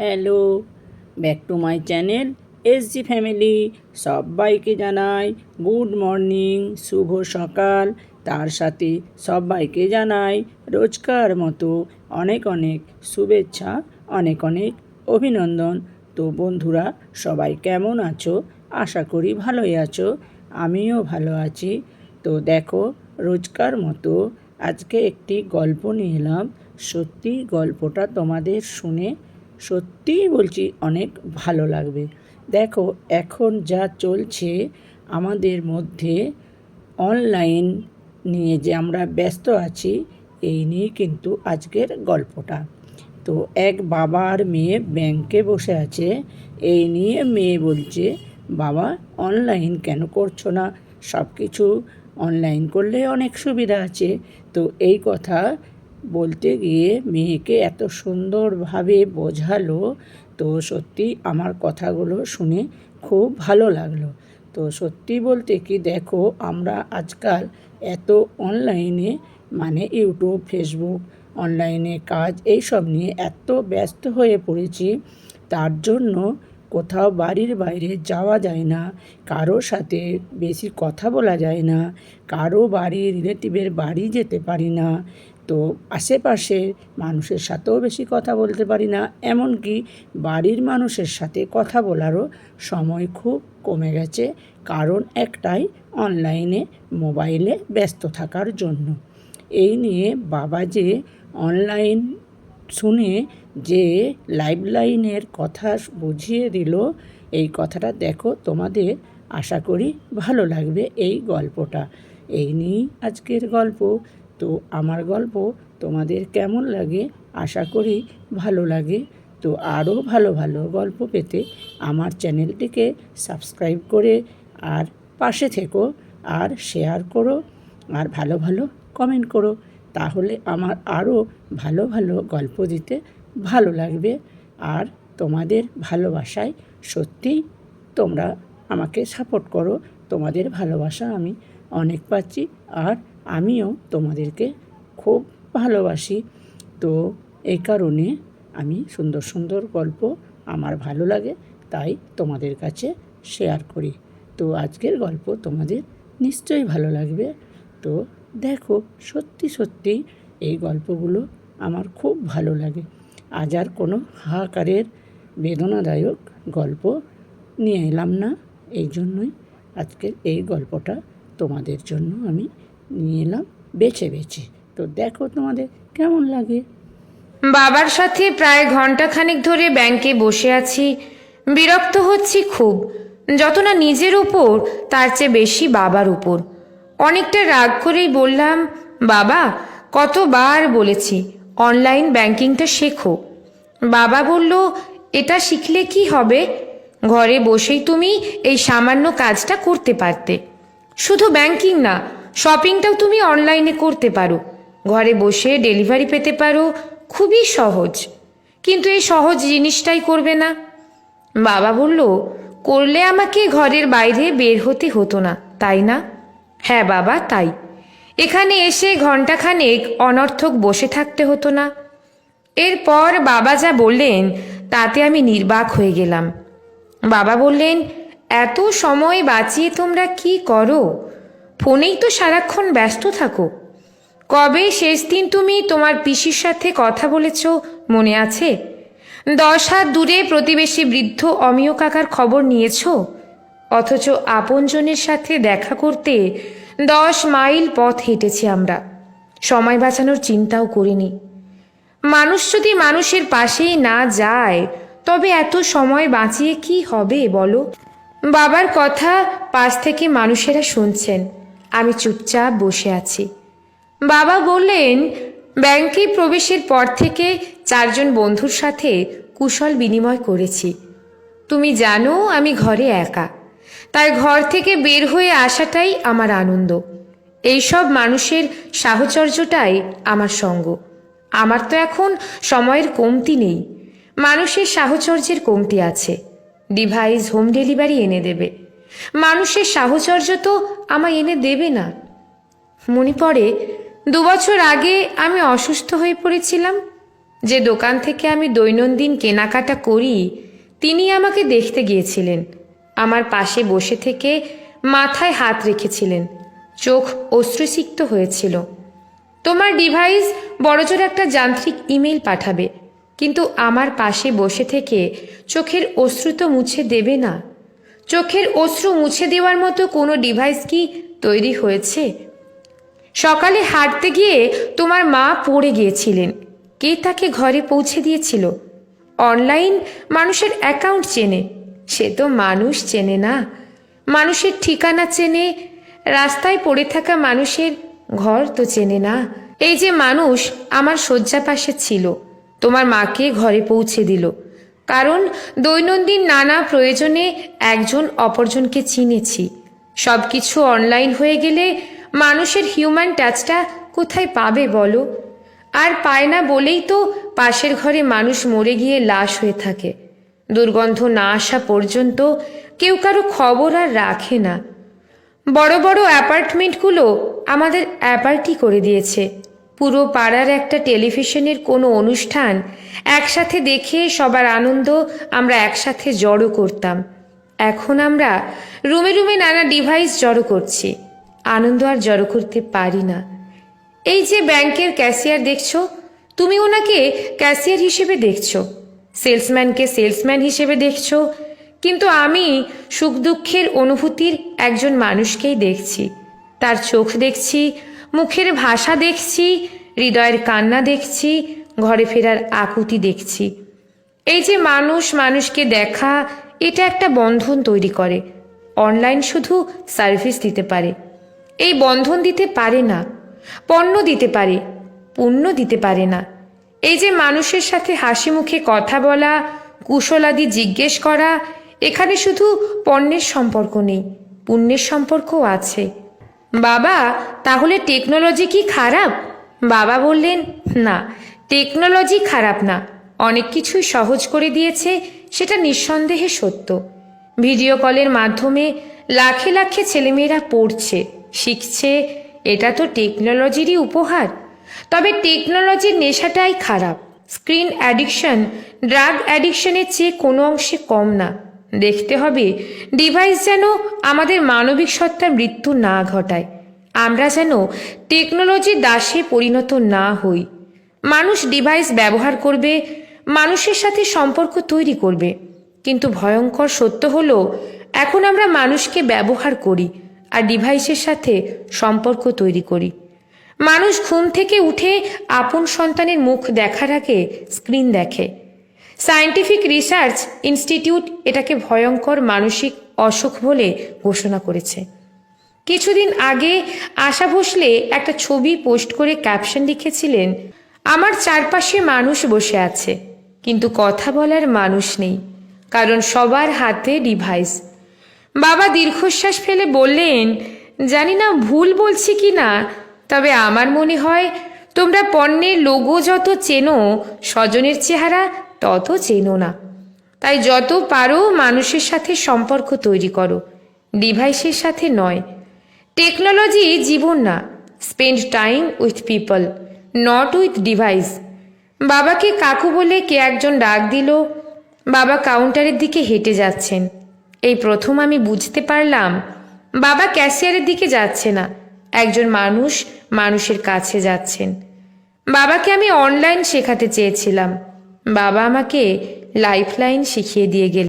Hello, back to my channel S G family. সবাইকে জানাই good morning, শুভ সকাল। তার সাথে সবাইকে জানাই রোজকার মতো অনেক অনেক শুভেচ্ছা, অনেক অনেক অভিনন্দন। তো বন্ধুরা, সবাই কেমন আছো? আশা করি ভালোই আছো, আমিও ভালো আছি। তো দেখো, রোজকার মতো আজকে একটি গল্প নিয়ে এলাম। সত্যি গল্পটা তোমাদের শুনে সত্যিই বলছি অনেক ভালো লাগবে। দেখো, এখন যা চলছে আমাদের মধ্যে অনলাইন নিয়ে যে আমরা ব্যস্ত আছি, এই নিয়ে কিন্তু আজকের গল্পটা। তো এক বাবা আর মেয়ে ব্যাংকে বসে আছে, এই নিয়ে মেয়ে বলছে, বাবা অনলাইন কেন করছ না? সব কিছু অনলাইন করলে অনেক সুবিধা আছে। তো এই কথা বলতে গিয়ে মেয়েকে এত সুন্দরভাবে বোঝালো, তো সত্যি আমার কথাগুলো শুনে খুব ভালো লাগল। তো সত্যি বলতে কি দেখো, আমরা আজকাল এত অনলাইনে মানে ইউটিউব, ফেসবুক, অনলাইনে কাজ, এইসব নিয়ে এত ব্যস্ত হয়ে পড়েছি, তার জন্য কোথাও বাড়ির বাইরে যাওয়া যায় না কারও সাথে বেশি কথা বলা যায় না, কারও বাড়ি, রিলেটিভের বাড়ি যেতে পারি না তো আশেপাশে মানুষের সাথেও বেশি কথা বলতে পারি না, এমনকি বাড়ির মানুষের সাথে কথা বলারও সময় খুব কমে গেছে, কারণ একটাই অনলাইনে, মোবাইলে ব্যস্ত থাকার জন্য। এই নিয়ে বাবা যে অনলাইন শুনে যে লাইভ লাইনের কথা বুঝিয়ে দিল, এই কথাটা দেখো তোমাদের আশা করি ভালো লাগবে এই গল্পটা। এই নিয়েই আজকের গল্প। তো আমার গল্প তোমাদের কেমন লাগে? আশা করি ভালো লাগে। তো আরও ভালো ভালো গল্প পেতে আমার চ্যানেলটিকে সাবস্ক্রাইব করে আর পাশে থেকো আর শেয়ার করো আর ভালো ভালো কমেন্ট করো। তাহলে আমার আরও ভালো ভালো গল্প দিতে ভালো লাগবে। আর তোমাদের ভালোবাসায় সত্যিই তোমরা আমাকে সাপোর্ট করো। তোমাদের ভালোবাসা আমি অনেক পাচ্ছি আর আমিও তোমাদেরকে খুব ভালোবাসি। তো এই কারণে আমি সুন্দর সুন্দর গল্প আমার ভালো লাগে, তাই তোমাদের কাছে শেয়ার করি। তো আজকের গল্প তোমাদের নিশ্চয়ই ভালো লাগবে। তো দেখো, সত্যি সত্যি এই গল্পগুলো আমার খুব ভালো লাগে। আজ আর কোনো হাহাকারের বেদনাদায়ক গল্প নিয়ে এলাম না। এই জন্যই আজকের এই গল্পটা তোমাদের জন্য আমি নিয়ে এলাম, বেছে বেছে। তো দেখো তোমাদের কেমন লাগে। বাবার সাথে প্রায় ঘন্টাখানেক ধরে ব্যাংকে বসে আছি। বিরক্ত হচ্ছি খুব। যত না নিজের উপর, তার চেয়ে বেশি বাবার উপর। অনেকটা রাগ করেই বললাম, বাবা, কতবার বলেছি, অনলাইন ব্যাংকিংটা শেখো। বাবা বলল, এটা শিখলে কি হবে? ঘরে বসেই তুমি এই সামান্য কাজটা করতে পারতে। শুধু ব্যাংকিং না শপিংটাও তুমি অনলাইনে করতে পারো। ঘরে বসে ডেলিভারি পেতে পারো। খুবই সহজ। কিন্তু এই সহজ জিনিসটাই করবে না। বাবা বলল, করলে আমাকে ঘরের বাইরে বের হতে হতো না, তাই না? হ্যাঁ বাবা, তাই। এখানে এসে ঘন্টাখানেক অনর্থক বসে থাকতে হতো না। এরপর বাবা যা বললেন, তাতে আমি নির্বাক হয়ে গেলাম। বাবা বললেন, এত সময় বাঁচিয়ে তোমরা কি করো? ফোনেই তো সারাক্ষণ ব্যস্ত থাকো। কবে শেষ দিন তুমি তোমার পিসির সাথে কথা বলেছ, মনে আছে? দশ হাত দূরে প্রতিবেশী বৃদ্ধ অমিয় কাকার খবর নিয়েছ? অথচ আপনজনের সাথে দেখা করতে দশ মাইল পথ হেঁটেছি আমরা। সময় বাঁচানোর চিন্তাও করিনি। মানুষ যদি মানুষের পাশেই না যায়, তবে এত সময় বাঁচিয়ে কি হবে বলো? বাবার কথা পাশ থেকে মানুষেরা শুনছেন। আমি চুপচাপ বসে আছি। বাবা বললেন, ব্যাংকে প্রবেশের পর থেকে চারজন বন্ধুর সাথে কুশল বিনিময় করেছি। তুমি জানো, আমি ঘরে একা। তাই ঘর থেকে বের হয়ে আসাটাই আমার আনন্দ। এইসব মানুষের সাহচর্যটাই আমার সঙ্গ। আমার তো এখন সময়ের কমতি নেই। মানুষের সাহচর্যের কমতি আছে। ডিভাইস হোম ডেলিভারি এনে দেবে। মানুষের সাহচর্য তো আমায় এনে দেবে না। মনে পড়ে, দুবছর আগে আমি অসুস্থ হয়ে পড়েছিলাম। যে দোকান থেকে আমি দৈনন্দিন কেনাকাটা করি, তিনি আমাকে দেখতে গিয়েছিলেন। আমার পাশে বসে থেকে মাথায় হাত রেখেছিলেন। চোখ অশ্রুসিক্ত হয়েছিল। তোমার ডিভাইস বড়জোর একটা যান্ত্রিক ইমেল পাঠাবে, কিন্তু আমার পাশে বসে থেকে চোখের অশ্রু তো মুছে দেবে না। চোখের অশ্রু মুছে দেওয়ার মতো কোনো ডিভাইস কি তৈরি হয়েছে? সকালে হাঁটতে গিয়ে তোমার মা পড়ে গিয়েছিলেন। কে তাকে ঘরে পৌঁছে দিয়েছিল? অনলাইন মানুষের অ্যাকাউন্ট চেনে। সে তো মানুষ চেনে না। মানুষের ঠিকানা চেনে। রাস্তায় পড়ে থাকা মানুষের ঘর তো চেনে না। এই যে মানুষ আমার শয্যা পাশে ছিল, তোমার মাকে ঘরে পৌঁছে দিল। কারণ দৈনন্দিন নানা প্রয়োজনে একজন অপরজনকে চিনেছি। সব কিছু অনলাইন হয়ে গেলে মানুষের হিউম্যান টাচটা কোথায় পাবে বলো? আর পায় না বলেই তো পাশের ঘরে মানুষ মরে গিয়ে লাশ হয়ে থাকে। দুর্গন্ধ না আসা পর্যন্ত কেউ কারও খবর আর রাখে না। বড় বড় অ্যাপার্টমেন্টগুলো আমাদের অ্যাপার্টি করে দিয়েছে। পুরো পাড়ার একটা টেলিভিশনের কোনো অনুষ্ঠান একসাথে দেখে সবার আনন্দ আমরা একসাথে জড়ো করতাম। এখন আমরা রুমে রুমে নানা ডিভাইস জড়ো করছি। আনন্দ আর জড়ো করতে পারি না। এই যে ব্যাংকের ক্যাশিয়ার দেখছ, তুমি ওনাকে ক্যাশিয়ার হিসেবে দেখছ, সেলসম্যানকে সেলসম্যান হিসেবে দেখছ, কিন্তু আমি সুখ দুঃখের অনুভূতির একজন মানুষকেই দেখছি। তার চোখ দেখছি মুখের ভাষা দেখছি, হৃদয়ের কান্না দেখছি, ঘরে ফেরার আকুতি দেখছি। এই যে মানুষ মানুষকে দেখা, এটা একটা বন্ধন তৈরি করে। অনলাইন শুধু সার্ভিস দিতে পারে। এই বন্ধন দিতে পারে না, পণ্য দিতে পারে, পুণ্য দিতে পারে না। এই যে মানুষের সাথে হাসি মুখে কথা বলা কুশলাদি জিজ্ঞেস করা, এখানে শুধু পণ্যের সম্পর্ক নেই, পুণ্যের সম্পর্কও আছে। বাবা, তাহলে টেকনোলজি কি খারাপ? বাবা বললেন, না টেকনোলজি খারাপ না। অনেক কিছুই সহজ করে দিয়েছে, সেটা নিঃসন্দেহে সত্য। ভিডিও কলের মাধ্যমে লাখে লাখে ছেলেমেয়েরা পড়ছে, শিখছে, এটা তো টেকনোলজিরই উপহার। তবে টেকনোলজির নেশাটাই খারাপ। স্ক্রিন অ্যাডিকশন ড্রাগ অ্যাডিকশনের চেয়ে কোনো অংশে কম না। দেখতে হবে। ডিভাইস যেন আমাদের মানবিক সত্তার মৃত্যু না ঘটায়। আমরা যেন টেকনোলজির দাসে পরিণত না হই। মানুষ ডিভাইস ব্যবহার করবে, মানুষের সাথে সম্পর্ক তৈরি করবে। কিন্তু ভয়ঙ্কর সত্য হলো, এখন আমরা মানুষকে ব্যবহার করি আর ডিভাইসের সাথে সম্পর্ক তৈরি করি। মানুষ ঘুম থেকে উঠে আপন সন্তানের মুখ দেখার আগে স্ক্রিন দেখে। সায়েন্টিফিক রিসার্চ ইনস্টিটিউট এটাকে ভয়ঙ্কর মানসিক অসুখ বলে ঘোষণা করেছে। কিছুদিন আগে আশা ভোসলে একটা ছবি পোস্ট করে ক্যাপশন লিখেছিলেন, আমার চারপাশে মানুষ বসে আছে, কিন্তু কথা বলার মানুষ নেই, কারণ সবার হাতে ডিভাইস বাবা দীর্ঘশ্বাস ফেলে বললেন, জানি না, ভুল বলছি কি না, তবে আমার মনে হয় তোমরা পণ্যের লোগো যত চেনো, স্বজনের চেহারা তত চেনো না। তাই যত পারো মানুষের সাথে সম্পর্ক তৈরি করো, ডিভাইসের সাথে নয়। টেকনোলজি জীবন না, spend time with people, not with device. বাবাকে কাকু বলে কে একজন ডাক দিল, বাবা কাউন্টারের দিকে হেঁটে যাচ্ছেন। এই প্রথম আমি বুঝতে পারলাম, বাবা ক্যাশিয়ারের দিকে যাচ্ছে না। একজন মানুষ মানুষের কাছে যাচ্ছেন। বাবাকে আমি অনলাইন শেখাতে চেয়েছিলাম। বাবা আমাকে লাইফলাইন শিখিয়ে দিয়ে গেল।